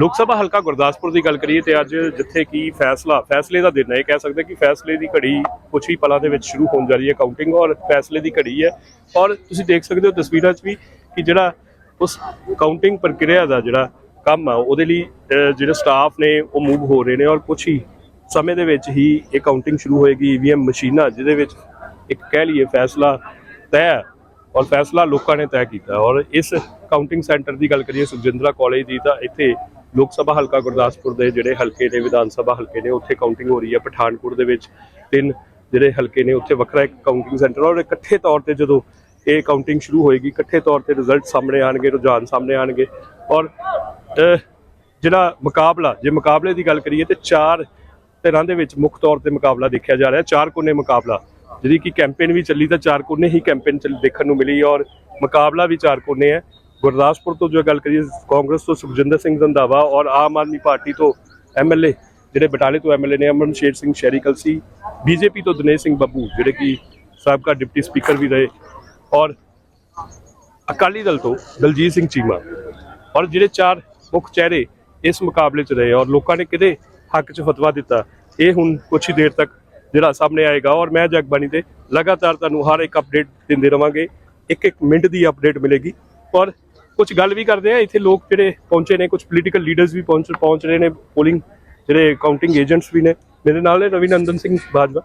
ਲੋਕ ਸਭਾ ਹਲਕਾ ਗੁਰਦਾਸਪੁਰ ਦੀ ਗੱਲ ਕਰੀਏ ਤੇ ਅੱਜ ਜਿੱਥੇ ਕੀ ਫੈਸਲਾ, ਫੈਸਲੇ ਦਾ ਦਿਨ ਹੈ, ਇਹ ਕਹਿ ਸਕਦੇ ਕਿ ਫੈਸਲੇ ਦੀ ਘੜੀ ਕੁਝ ਹੀ ਪਲਾਂ ਦੇ ਵਿੱਚ ਸ਼ੁਰੂ ਹੋਣ ਜਾ ਰਹੀ ਹੈ ਕਾਊਂਟਿੰਗ ਔਰ ਫੈਸਲੇ ਦੀ ਘੜੀ ਹੈ। ਔਰ ਤੁਸੀਂ ਦੇਖ ਸਕਦੇ ਹੋ ਤਸਵੀਰਾਂ 'ਚ ਵੀ ਕਿ ਜਿਹੜਾ ਉਸ ਕਾਊਂਟਿੰਗ ਪ੍ਰਕਿਰਿਆ ਦਾ ਜਿਹੜਾ ਕੰਮ ਆ, ਉਹਦੇ ਲਈ ਜਿਹੜੇ ਸਟਾਫ ਨੇ, ਉਹ ਮੂਵ ਹੋ ਰਹੇ ਨੇ ਔਰ ਕੁਝ ਹੀ ਸਮੇਂ ਦੇ ਵਿੱਚ ਹੀ ਇਹ ਕਾਊਂਟਿੰਗ ਸ਼ੁਰੂ ਹੋਏਗੀ ਈਵੀਐਮ ਮਸ਼ੀਨਾਂ, ਜਿਹਦੇ ਵਿੱਚ ਇੱਕ ਕਹਿ ਲਈਏ ਫੈਸਲਾ ਤੈਅ ਹੈ ਔਰ ਫੈਸਲਾ ਲੋਕਾਂ ਨੇ ਤੈਅ ਕੀਤਾ। ਔਰ ਇਸ ਕਾਊਂਟਿੰਗ ਸੈਂਟਰ ਦੀ ਗੱਲ ਕਰੀਏ, ਸੁਖਜਿੰਦਰਾ ਕਾਲਜ ਦੀ, ਤਾਂ ਇੱਥੇ ਲੋਕ ਸਭਾ ਹਲਕਾ ਗੁਰਦਾਸਪੁਰ ਦੇ ਜਿਹੜੇ ਹਲਕੇ ਨੇ, ਵਿਧਾਨ ਸਭਾ ਹਲਕੇ ਨੇ, ਉੱਥੇ ਕਾਊਂਟਿੰਗ ਹੋ ਰਹੀ ਹੈ ਪਠਾਨਕੋਟ ਦੇ ਵਿੱਚ। ਤਿੰਨ ਜਿਹੜੇ ਹਲਕੇ ਨੇ, ਉੱਥੇ ਵੱਖਰਾ ਇੱਕ ਕਾਊਂਟਿੰਗ ਸੈਂਟਰ ਔਰ ਇਕੱਠੇ ਤੌਰ ਤੇ ਜਦੋਂ ਇਹ ਕਾਊਂਟਿੰਗ ਸ਼ੁਰੂ ਹੋਏਗੀ, ਇਕੱਠੇ ਤੌਰ ਤੇ ਰਿਜ਼ਲਟ ਸਾਹਮਣੇ ਆਣਗੇ ਰੁਝਾਨ ਸਾਹਮਣੇ ਆਣਗੇ ਔਰ ਜਿਹੜਾ ਮੁਕਾਬਲਾ, ਜੇ ਮੁਕਾਬਲੇ ਦੀ ਗੱਲ ਕਰੀਏ ਤੇ ਚਾਰ ਧਿਰਾਂ ਦੇ ਵਿੱਚ ਮੁੱਖ ਤੌਰ ਤੇ ਮੁਕਾਬਲਾ ਦੇਖਿਆ ਜਾ ਰਿਹਾ, ਚਾਰ ਕੋਨੇ ਮੁਕਾਬਲਾ। ਜਿਹੜੀ ਕਿ ਕੈਂਪੇਨ ਵੀ ਚੱਲੀ ਤਾਂ ਚਾਰ ਕੋਨੇ ਹੀ ਕੈਂਪੇਨ ਚੱਲ ਦੇਖਣ ਨੂੰ ਮਿਲੀ ਔਰ ਮੁਕਾਬਲਾ ਵੀ ਚਾਰ ਕੋਨੇ ਹੈ। ਗੁਰਦਾਸਪੁਰ ਤੋਂ ਜੋ ਗੱਲ ਕਰੀਏ, ਕਾਂਗਰਸ ਤੋਂ ਸੁਖਜਿੰਦਰ ਸਿੰਘ ਰੰਧਾਵਾ ਔਰ ਆਮ ਆਦਮੀ ਪਾਰਟੀ ਤੋਂ ਐਮਐਲਏ ਜਿਹੜੇ ਬਟਾਲੇ ਤੋਂ ਐਮਐਲਏ ਨੇ ਅਮਨ ਸ਼ੇਰ ਸਿੰਘ ਸ਼ੈਰੀ ਕਲਸੀ ਬੀਜੇਪੀ ਤੋਂ ਦਿਨੇਸ਼ ਸਿੰਘ ਬੱਬੂ, ਜਿਹੜੇ ਕਿ ਸਾਬਕਾ ਡਿਪਟੀ ਸਪੀਕਰ ਵੀ ਰਹੇ, ਔਰ ਅਕਾਲੀ ਦਲ ਤੋਂ ਦਲਜੀਤ ਸਿੰਘ ਚੀਮਾ, ਔਰ ਜਿਹੜੇ ਚਾਰ ਮੁੱਖ ਚਿਹਰੇ ਇਸ ਮੁਕਾਬਲੇ 'ਚ ਰਹੇ ਔਰ ਲੋਕਾਂ ਨੇ ਕਿਹਦੇ ਹੱਕ 'ਚ ਫਤਵਾ ਦਿੱਤਾ, ਇਹ ਹੁਣ ਕੁਛ ਹੀ ਦੇਰ ਤੱਕ ਜਿਹੜਾ ਸਾਹਮਣੇ ਆਏਗਾ ਔਰ ਮੈਂ ਜਗਬਾਣੀ ਤੇ ਲਗਾਤਾਰ ਤੁਹਾਨੂੰ ਹਰ ਇੱਕ ਅਪਡੇਟ ਦਿੰਦੇ ਰਵਾਂਗੇ ਇੱਕ ਇੱਕ ਮਿੰਟ ਦੀ ਅਪਡੇਟ ਮਿਲੇਗੀ ਔਰ ਕੁਝ ਗੱਲ ਵੀ ਕਰਦੇ ਆ ਇੱਥੇ ਲੋਕ ਜਿਹੜੇ ਪਹੁੰਚੇ ਨੇ ਕੁਝ ਪੋਲੀਟੀਕਲ ਲੀਡਰਸ ਵੀ ਪਹੁੰਚ ਪਹੁੰਚ ਰਹੇ ਨੇ ਪੋਲਿੰਗ ਜਿਹੜੇ ਕਾਊਂਟਿੰਗ ਏਜੰਟਸ ਵੀ ਨੇ ਮੇਰੇ ਨਾਲ ਨੇ ਰਵੀ ਨੰਦਨ ਸਿੰਘ ਬਾਜਵਾ।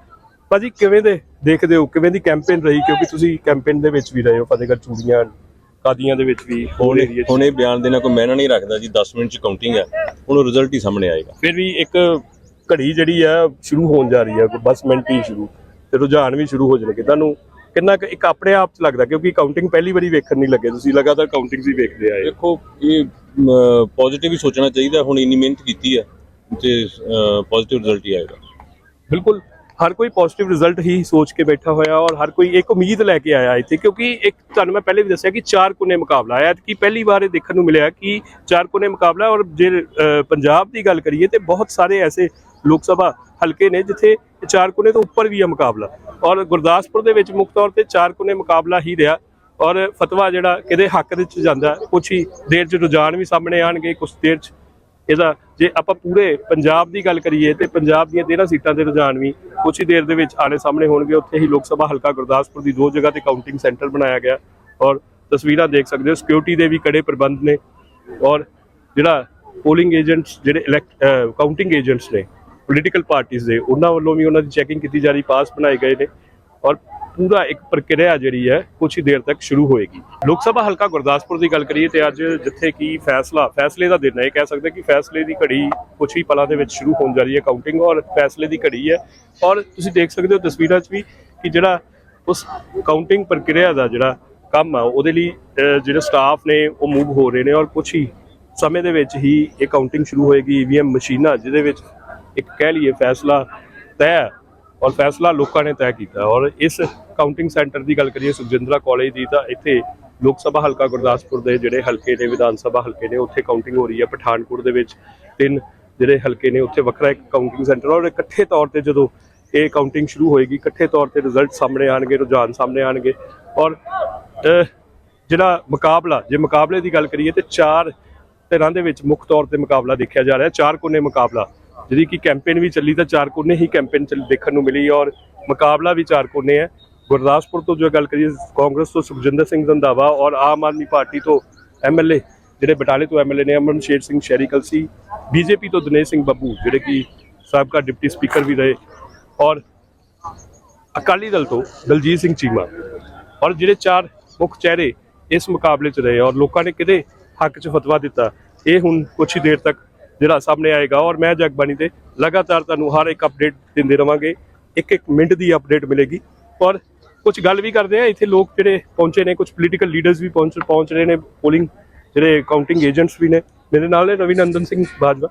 ਭਾਜੀ ਕਿਵੇਂ ਦੇ ਦੇਖਦੇ ਹੋ ਕਿਵੇਂ ਦੀ ਕੈਂਪੇਨ ਰਹੀ? ਕਿਉਂਕਿ ਤੁਸੀਂ ਕੈਂਪੇਨ ਦੇ ਵਿੱਚ ਵੀ ਰਹੇ ਹੋ ਫਤਿਹਗੜ੍ਹ ਚੂੜੀਆਂ ਕਾਦੀਆਂ ਦੇ ਵਿੱਚ ਵੀ ਹੋਰ ਹੁਣ ਏਰੀਆ 'ਚ ਹੁਣ ਇਹ ਬਿਆਨ ਦੇਣਾ ਕੋਈ ਮੈਨਾਂ ਨਹੀਂ ਰੱਖਦਾ ਜੀ 10 ਮਿੰਟ ਚ ਕਾਊਂਟਿੰਗ ਹੈ ਹੁਣ ਰਿਜ਼ਲਟ ਹੀ ਸਾਹਮਣੇ ਆਏਗਾ। ਫਿਰ ਵੀ ਇੱਕ ਘੜੀ ਜਿਹੜੀ ਆ ਸ਼ੁਰੂ ਹੋਣ ਜਾ ਰਹੀ ਆ ਕੋਈ 10 ਮਿੰਟ ਹੀ ਸ਼ੁਰੂ ਤੇ ਰੁਝਾਨ ਵੀ ਸ਼ੁਰੂ ਹੋ ਜਾਣਗੇ। ਤੁਹਾਨੂੰ ਕਿੰਨਾ ਕੁ ਇੱਕ ਆਪਣੇ ਆਪ ਚ ਲੱਗਦਾ ਕਿਉਂਕਿ ਕਾਊਂਟਿੰਗ ਪਹਿਲੀ ਵਾਰੀ ਵੇਖਣ ਨਹੀਂ ਲੱਗੇ ਤੁਸੀਂ ਲਗਾਤਾਰ ਕਾਊਂਟਿੰਗ ਹੀ ਵੇਖਦੇ ਆਏ ਦੇਖੋ ਇਹ ਪੋਜ਼ਿਟਿਵ ਹੀ ਸੋਚਣਾ ਚਾਹੀਦਾ ਹੁਣ ਇੰਨੀ ਮਿਹਨਤ ਕੀਤੀ ਹੈ ਤੇ ਪੋਜ਼ਿਟਿਵ ਰਿਜ਼ਲਟ ਹੀ ਆਏਗਾ। ਬਿਲਕੁਲ ਹਰ ਕੋਈ ਪੋਜ਼ਿਟਿਵ ਰਿਜ਼ਲਟ ਹੀ ਸੋਚ ਕੇ ਬੈਠਾ ਹੋਇਆ ਔਰ ਹਰ ਕੋਈ ਇੱਕ ਉਮੀਦ ਲੈ ਕੇ ਆਇਆ ਇੱਥੇ ਕਿਉਂਕਿ ਇੱਕ ਤੁਹਾਨੂੰ ਮੈਂ ਪਹਿਲੇ ਵੀ ਦੱਸਿਆ ਕਿ ਚਾਰ ਕੋਨੇ ਮੁਕਾਬਲਾ ਆਇਆ ਕਿ ਪਹਿਲੀ ਵਾਰ ਇਹ ਦੇਖਣ ਨੂੰ ਮਿਲਿਆ ਕਿ ਚਾਰ ਕੋਨੇ ਮੁਕਾਬਲਾ ਔਰ ਜੇ ਪੰਜਾਬ ਦੀ ਗੱਲ ਕਰੀਏ ਤੇ ਬਹੁਤ ਸਾਰੇ ਐਸੇ ਲੋਕ ਸਭਾ ਹਲਕੇ ਨੇ, ਜਿੱਥੇ ਚਾਰ ਕੋਨੇ ਤੋਂ ਉੱਪਰ ਵੀ ਹੈ ਮੁਕਾਬਲਾ। ਔਰ ਗੁਰਦਾਸਪੁਰ ਦੇ ਵਿੱਚ ਮੁੱਖ ਤੌਰ ਤੇ ਚਾਰ ਕੋਨੇ ਮੁਕਾਬਲਾ ਹੀ ਰਿਹਾ। ਔਰ ਫਤਵਾ ਜਿਹੜਾ ਕਿਹਦੇ ਹੱਕ ਦੇ ਵਿੱਚ ਜਾਂਦਾ, ਕੁਛ ਹੀ ਦੇਰ ਚ ਰੁਝਾਨ ਵੀ ਸਾਹਮਣੇ ਆਣਗੇ, ਕੁਛ ਦੇਰ ਚ ਇਹਦਾ ਜੇ ਆਪਾਂ ਪੂਰੇ ਪੰਜਾਬ ਦੀ ਗੱਲ ਕਰੀਏ ਤੇ ਪੰਜਾਬ ਦੀਆਂ 13 ਸੀਟਾਂ ਦੇ ਰੁਝਾਨ ਵੀ ਕੁਛ ਹੀ ਦੇਰ ਦੇ ਵਿੱਚ ਆਣੇ ਸਾਹਮਣੇ ਹੋਣਗੇ। ਉੱਥੇ ਹੀ ਲੋਕ ਸਭਾ ਹਲਕਾ ਗੁਰਦਾਸਪੁਰ ਦੀ ਦੋ ਜਗ੍ਹਾ ਤੇ ਕਾਊਂਟਿੰਗ ਸੈਂਟਰ ਬਣਾਇਆ ਗਿਆ। ਔਰ ਤਸਵੀਰਾਂ ਦੇਖ ਸਕਦੇ ਹੋ ਸਿਕਿਉਰਿਟੀ ਦੇ ਵੀ ਕੜੇ ਪ੍ਰਬੰਧ ਨੇ। ਔਰ ਜਿਹੜਾ ਪੋਲਿੰਗ ਏਜੰਟਸ ਜਿਹੜੇ ਇਲੈਕਟ ਕਾਊਂਟਿੰਗ ਏਜੰਟਸ ਨੇ ਪੋਲੀਟੀਕਲ ਪਾਰਟੀਆਂ ਦੇ, ਉਹਨਾਂ ਵੱਲੋਂ ਵੀ ਉਹਨਾਂ ਦੀ ਚੈਕਿੰਗ ਕੀਤੀ ਜਾ ਰਹੀ, ਪਾਸ ਬਣਾਏ ਗਏ ਨੇ ਔਰ ਪੂਰਾ ਇੱਕ ਪ੍ਰਕਿਰਿਆ ਜਿਹੜੀ ਹੈ ਕੁਝ ਹੀ ਦੇਰ ਤੱਕ ਸ਼ੁਰੂ ਹੋਏਗੀ। ਲੋਕ ਸਭਾ ਹਲਕਾ ਗੁਰਦਾਸਪੁਰ ਦੀ ਗੱਲ ਕਰੀਏ ਤੇ ਅੱਜ ਜਿੱਥੇ ਕੀ ਫੈਸਲਾ, ਫੈਸਲੇ ਦਾ ਦਿਨ ਹੈ, ਇਹ ਕਹਿ ਸਕਦੇ ਕਿ ਫੈਸਲੇ ਦੀ ਘੜੀ ਕੁਝ ਹੀ ਪਲਾਂ ਦੇ ਵਿੱਚ ਸ਼ੁਰੂ ਹੋਣ ਜਾ ਰਹੀ ਹੈ ਕਾਊਂਟਿੰਗ ਔਰ ਫੈਸਲੇ ਦੀ ਘੜੀ ਹੈ। ਔਰ ਤੁਸੀਂ ਦੇਖ ਸਕਦੇ ਹੋ ਤਸਵੀਰਾਂ 'ਚ ਵੀ ਕਿ ਜਿਹੜਾ ਉਸ ਕਾਊਂਟਿੰਗ ਪ੍ਰਕਿਰਿਆ ਦਾ ਜਿਹੜਾ ਕੰਮ ਆ, ਉਹਦੇ ਲਈ ਜਿਹੜੇ ਸਟਾਫ ਨੇ, ਉਹ ਮੂਵ ਹੋ ਰਹੇ ਨੇ ਔਰ ਕੁਝ ਹੀ ਸਮੇਂ ਦੇ ਵਿੱਚ ਹੀ ਇਹ ਕਾਊਂਟਿੰਗ ਸ਼ੁਰੂ ਹੋਏਗੀ ਈਵੀਐਮ ਮਸ਼ੀਨਾਂ ਜਿਹਦੇ ਵਿੱਚ ਇੱਕ ਕਹਿ ਲਈਏ ਫੈਸਲਾ ਤੈਅ ਔਰ ਫੈਸਲਾ ਲੋਕਾਂ ਨੇ ਤੈਅ ਕੀਤਾ ਔਰ ਇਸ ਕਾਊਂਟਿੰਗ ਸੈਂਟਰ ਦੀ ਗੱਲ ਕਰੀਏ, ਸੁਖਜਿੰਦਰਾ ਕਾਲਜ ਦੀ, ਤਾਂ ਇੱਥੇ ਲੋਕ ਸਭਾ ਹਲਕਾ ਗੁਰਦਾਸਪੁਰ ਦੇ ਜਿਹੜੇ ਹਲਕੇ ਨੇ, ਵਿਧਾਨ ਸਭਾ ਹਲਕੇ ਨੇ, ਉੱਥੇ ਕਾਊਂਟਿੰਗ ਹੋ ਰਹੀ ਹੈ। ਪਠਾਨਕੋਟ ਦੇ ਵਿੱਚ ਤਿੰਨ ਜਿਹੜੇ ਹਲਕੇ ਨੇ, ਉੱਥੇ ਵੱਖਰਾ ਇੱਕ ਕਾਊਂਟਿੰਗ ਸੈਂਟਰ ਔਰ ਇਕੱਠੇ ਤੌਰ ਤੇ ਜਦੋਂ ਇਹ ਕਾਊਂਟਿੰਗ ਸ਼ੁਰੂ ਹੋਏਗੀ, ਇਕੱਠੇ ਤੌਰ ਤੇ ਰਿਜ਼ਲਟ ਸਾਹਮਣੇ ਆਣਗੇ ਰੁਝਾਨ ਸਾਹਮਣੇ ਆਣਗੇ ਔਰ ਜਿਹੜਾ ਮੁਕਾਬਲਾ, ਜੇ ਮੁਕਾਬਲੇ ਦੀ ਗੱਲ ਕਰੀਏ, ਤੇ ਚਾਰ ਧਿਰਾਂ ਦੇ ਵਿੱਚ ਮੁੱਖ ਤੌਰ ਤੇ ਮੁਕਾਬਲਾ ਦੇਖਿਆ ਜਾ ਰਿਹਾ, ਚਾਰ ਕੋਨੇ ਮੁਕਾਬਲਾ। ਜਿਹੜੀ ਕਿ ਕੈਂਪੇਨ ਵੀ ਚੱਲੀ ਤਾਂ ਚਾਰ ਕੋਨੇ ਹੀ ਕੈਂਪੇਨ ਚੱਲ ਦੇਖਣ ਨੂੰ ਮਿਲੀ ਔਰ ਮੁਕਾਬਲਾ ਵੀ ਚਾਰ ਕੋਨੇ ਹੈ। ਗੁਰਦਾਸਪੁਰ ਤੋਂ ਜੋ ਗੱਲ ਕਰੀਏ, ਕਾਂਗਰਸ ਤੋਂ ਸੁਖਜਿੰਦਰ ਸਿੰਘ ਰੰਧਾਵਾ ਔਰ ਆਮ ਆਦਮੀ ਪਾਰਟੀ ਤੋਂ ਐਮਐਲਏ ਜਿਹੜੇ ਬਟਾਲੇ ਤੋਂ ਐਮਐਲਏ ਨੇ ਅਮਨ ਸ਼ੇਰ ਸਿੰਘ ਸ਼ਹਿਰੀ ਕਲਸੀ, ਬੀਜੇਪੀ ਤੋਂ ਦਿਨੇਸ਼ ਸਿੰਘ ਬੱਬੂ, ਜਿਹੜੇ ਕਿ ਸਾਬਕਾ ਡਿਪਟੀ ਸਪੀਕਰ ਵੀ ਰਹੇ ਔਰ ਅਕਾਲੀ ਦਲ ਤੋਂ ਦਲਜੀਤ ਸਿੰਘ ਚੀਮਾ ਔਰ ਜਿਹੜੇ ਚਾਰ ਮੁੱਖ ਚਿਹਰੇ ਇਸ ਮੁਕਾਬਲੇ 'ਚ ਰਹੇ ਔਰ ਲੋਕਾਂ ਨੇ ਕਿਹਦੇ ਹੱਕ 'ਚ ਫਤਵਾ ਦਿੱਤਾ, ਇਹ ਹੁਣ ਕੁਛ ਹੀ ਦੇਰ ਤੱਕ ਜਿਹੜਾ ਸਾਹਮਣੇ ਆਏਗਾ ਔਰ ਮੈਂ ਜਗਬਾਣੀ ਤੇ ਲਗਾਤਾਰ ਤੁਹਾਨੂੰ ਹਰ ਇੱਕ ਅਪਡੇਟ ਦਿੰਦੇ ਰਵਾਂਗੇ। ਇੱਕ ਇੱਕ ਮਿੰਟ ਦੀ ਅਪਡੇਟ ਮਿਲੇਗੀ। ਔਰ ਕੁਝ ਗੱਲ ਵੀ ਕਰਦੇ ਆ ਇੱਥੇ ਲੋਕ ਜਿਹੜੇ ਪਹੁੰਚੇ ਨੇ ਕੁਝ ਪੋਲੀਟੀਕਲ ਲੀਡਰਸ ਵੀ ਪਹੁੰਚ ਪਹੁੰਚ ਰਹੇ ਨੇ ਪੋਲਿੰਗ ਜਿਹੜੇ ਕਾਊਂਟਿੰਗ ਏਜੰਟਸ ਵੀ ਨੇ ਮੇਰੇ ਨਾਲ ਨੇ ਰਵੀ ਨੰਦਨ ਸਿੰਘ ਬਾਜਵਾ।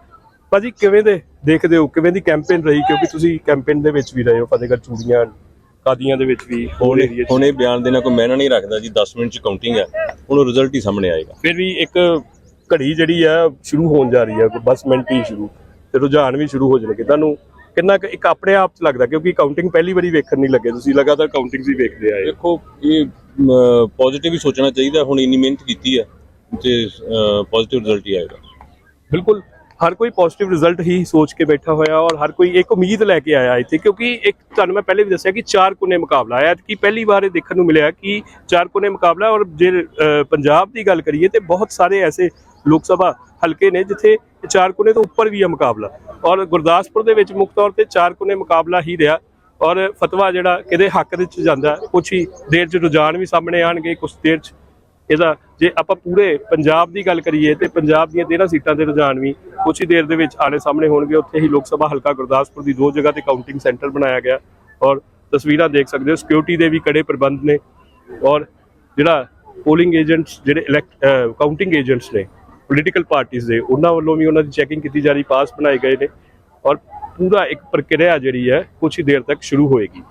ਭਾਜੀ ਕਿਵੇਂ ਦੇ ਦੇਖਦੇ ਹੋ? ਕਿਵੇਂ ਦੀ ਕੈਂਪੇਨ ਰਹੀ? ਕਿਉਂਕਿ ਤੁਸੀਂ ਕੈਂਪੇਨ ਦੇ ਵਿੱਚ ਵੀ ਰਹੇ ਹੋ ਫਤਿਹਗੜ੍ਹ ਚੂੜੀਆਂ ਕਾਦੀਆਂ ਦੇ ਵਿੱਚ ਵੀ ਹੋਰ ਏਰੀਆ ਹੁਣ ਇਹ ਬਿਆਨ ਦੇਣਾ ਕੋਈ ਮੈਨਾਂ ਨਹੀਂ ਰੱਖਦਾ ਜੀ 10 ਮਿੰਟ ਚ ਕਾਊਂਟਿੰਗ ਹੈ। ਹੁਣ ਰਿਜ਼ਲਟ ਹੀ ਸਾਹਮਣੇ ਆਏਗਾ। ਫਿਰ ਵੀ ਇੱਕ ਘੜੀ ਜਿਹੜੀ ਆ ਸ਼ੁਰੂ ਹੋਣ ਜਾ ਰਹੀ ਆ 10 ਮਿੰਟ ਹੀ ਸ਼ੁਰੂ। ਤੇ ਰੁਝਾਨ ਵੀ ਸ਼ੁਰੂ ਹੋ ਜਾਣਗੇ। ਤੁਹਾਨੂੰ ਕਿੰਨਾ ਕੁ ਇੱਕ ਆਪਣੇ ਆਪ ਚ ਲੱਗਦਾ ਕਿਉਂਕਿ ਕਾਊਂਟਿੰਗ ਪਹਿਲੀ ਵਾਰੀ ਵੇਖਣ ਨਹੀਂ ਲੱਗੇ। ਤੁਸੀਂ ਲਗਾਤਾਰ ਕਾਊਂਟਿੰਗ ਹੀ ਵੇਖਦੇ ਆਏ ਦੇਖੋ ਇਹ ਪੋਜ਼ਿਟਿਵ ਹੀ ਸੋਚਣਾ ਚਾਹੀਦਾ। ਹੁਣ ਇੰਨੀ ਮਿਹਨਤ ਕੀਤੀ ਹੈ ਤੇ ਪੋਜ਼ਿਟਿਵ ਰਿਜ਼ਲਟ ਹੀ ਆਏਗਾ। ਬਿਲਕੁਲ। ਹਰ ਕੋਈ ਪੋਜ਼ਿਟਿਵ ਰਿਜ਼ਲਟ ਹੀ ਸੋਚ ਕੇ ਬੈਠਾ ਹੋਇਆ ਔਰ ਹਰ ਕੋਈ ਇੱਕ ਉਮੀਦ ਲੈ ਕੇ ਆਇਆ ਇੱਥੇ ਕਿਉਂਕਿ ਇੱਕ ਤੁਹਾਨੂੰ ਮੈਂ ਪਹਿਲੇ ਵੀ ਦੱਸਿਆ ਕਿ ਚਾਰ ਕੋਨੇ ਮੁਕਾਬਲਾ ਆਇਆ। ਕਿ ਪਹਿਲੀ ਵਾਰ ਇਹ ਦੇਖਣ ਨੂੰ ਮਿਲਿਆ ਕਿ ਚਾਰ ਕੋਨੇ ਮੁਕਾਬਲਾ ਔਰ ਜੇ ਪੰਜਾਬ ਦੀ ਗੱਲ ਕਰੀਏ ਤੇ ਬਹੁਤ ਸਾਰੇ ਐਸੇ ਲੋਕ ਸਭਾ ਹਲਕੇ ਨੇ, ਜਿੱਥੇ ਚਾਰ ਕੋਨੇ ਤੋਂ ਉੱਪਰ ਵੀ ਹੈ ਮੁਕਾਬਲਾ। ਔਰ ਗੁਰਦਾਸਪੁਰ ਦੇ ਵਿੱਚ ਮੁੱਖ ਤੌਰ ਤੇ ਚਾਰ ਕੋਨੇ ਮੁਕਾਬਲਾ ਹੀ ਰਿਹਾ। ਔਰ ਫਤਵਾ ਜਿਹੜਾ ਇਹਦੇ ਹੱਕ ਦੇ ਵਿੱਚ ਜਾਂਦਾ, ਕੁਛ ਹੀ ਦੇਰ ਚ ਰੁਝਾਨ ਵੀ ਸਾਹਮਣੇ ਆਣਗੇ, ਕੁਛ ਦੇਰ ਚ ਇਹਦਾ ਜੇ ਆਪਾਂ ਪੂਰੇ ਪੰਜਾਬ ਦੀ ਗੱਲ ਕਰੀਏ ਤੇ ਪੰਜਾਬ ਦੀਆਂ 13 ਸੀਟਾਂ ਦੇ ਰੁਝਾਨ ਵੀ ਕੁਛ ਹੀ ਦੇਰ ਦੇ ਵਿੱਚ ਆਣੇ ਸਾਹਮਣੇ ਹੋਣਗੇ। ਉੱਥੇ ਹੀ ਲੋਕ ਸਭਾ ਹਲਕਾ ਗੁਰਦਾਸਪੁਰ ਦੀ ਦੋ ਜਗ੍ਹਾ ਤੇ ਕਾਊਂਟਿੰਗ ਸੈਂਟਰ ਬਣਾਇਆ ਗਿਆ। ਔਰ ਤਸਵੀਰਾਂ ਦੇਖ ਸਕਦੇ ਹੋ ਸਿਕਿਉਰਿਟੀ ਦੇ ਵੀ ਕੜੇ ਪ੍ਰਬੰਧ ਨੇ। ਔਰ ਜਿਹੜਾ ਪੋਲਿੰਗ ਏਜੰਟਸ ਜਿਹੜੇ ਇਲੈਕਟ ਕਾਊਂਟਿੰਗ ਏਜੰਟਸ ਨੇ ਪੋਲੀਟੀਕਲ ਪਾਰਟੀਆਂ ਦੇ, ਉਹਨਾਂ ਵੱਲੋਂ ਵੀ ਉਹਨਾਂ ਦੀ ਚੈਕਿੰਗ ਕੀਤੀ ਜਾ ਰਹੀ ਪਾਸ ਬਣਾਏ ਗਏ ਨੇ ਔਰ ਪੂਰਾ ਇੱਕ ਪ੍ਰਕਿਰਿਆ ਜਿਹੜੀ ਹੈ ਕੁਝ ਹੀ ਦੇਰ ਤੱਕ ਸ਼ੁਰੂ ਹੋਏਗੀ।